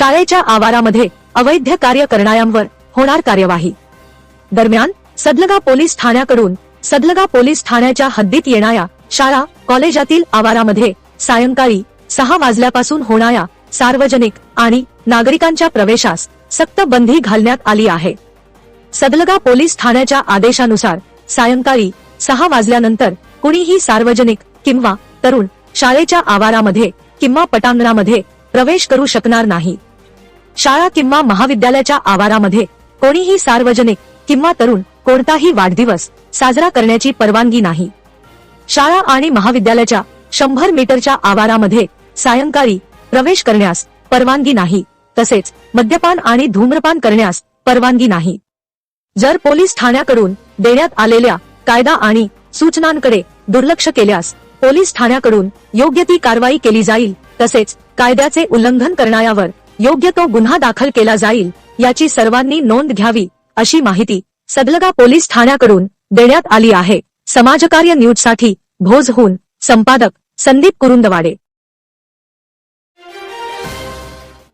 शाळेच्या आवारामध्ये अवैध कार्य करणाऱ्यांवर होणार कार्यवाही. दरम्यान सदलगा पोलीस ठाण्याकडून सदलगा पोलीस ठाण्याच्या हद्दीत येणाऱ्या शाळा कॉलेजातील आवारामध्ये सायंकाळी सहा वाजल्यापासून होणाऱ्या सार्वजनिक आणि नागरिकांच्या प्रवेशास सक्त बंदी घालण्यात आली आहे. सदलगा पोलीस ठाण्याच्या आदेशानुसार सायंकाळी सहा वाजल्यानंतर कुणीही सार्वजनिक किंवा तरुण शाळेच्या आवारामध्ये किंवा पटांगणामध्ये प्रवेश करू शकणार नाही. शाळा किंवा महाविद्यालयाच्या आवारामध्ये कोणीही सार्वजनिक किंवा तरुण कोणताही वाढदिवस साजरा करण्याची परवानगी नाही. शाळा आणि महाविद्यालयाच्या शंभर मीटरच्या आवारामध्ये सायंकाळी प्रवेश करण्यास परवानगी नाही तसेच मद्यपान आणि धूम्रपान करण्यास परवानगी नाही. जर पोलीस ठाण्याकडून देण्यात आलेल्या कायदा आणि सूचनांकडे दुर्लक्ष केल्यास पोलीस ठाण्याकडून योग्य ती कारवाई केली जाईल तसेच कायद्याचे उल्लंघन करणाऱ्यावर योग्य तो गुन्हा दाखल केला जाईल याची सर्वांनी नोंद घ्यावी अशी माहिती सदलगा पोलीस ठाण्याकडून देण्यात आली आहे. समाजकार्य न्यूजसाठी भोजहून संपादक संदीप कुरुंदवाडे.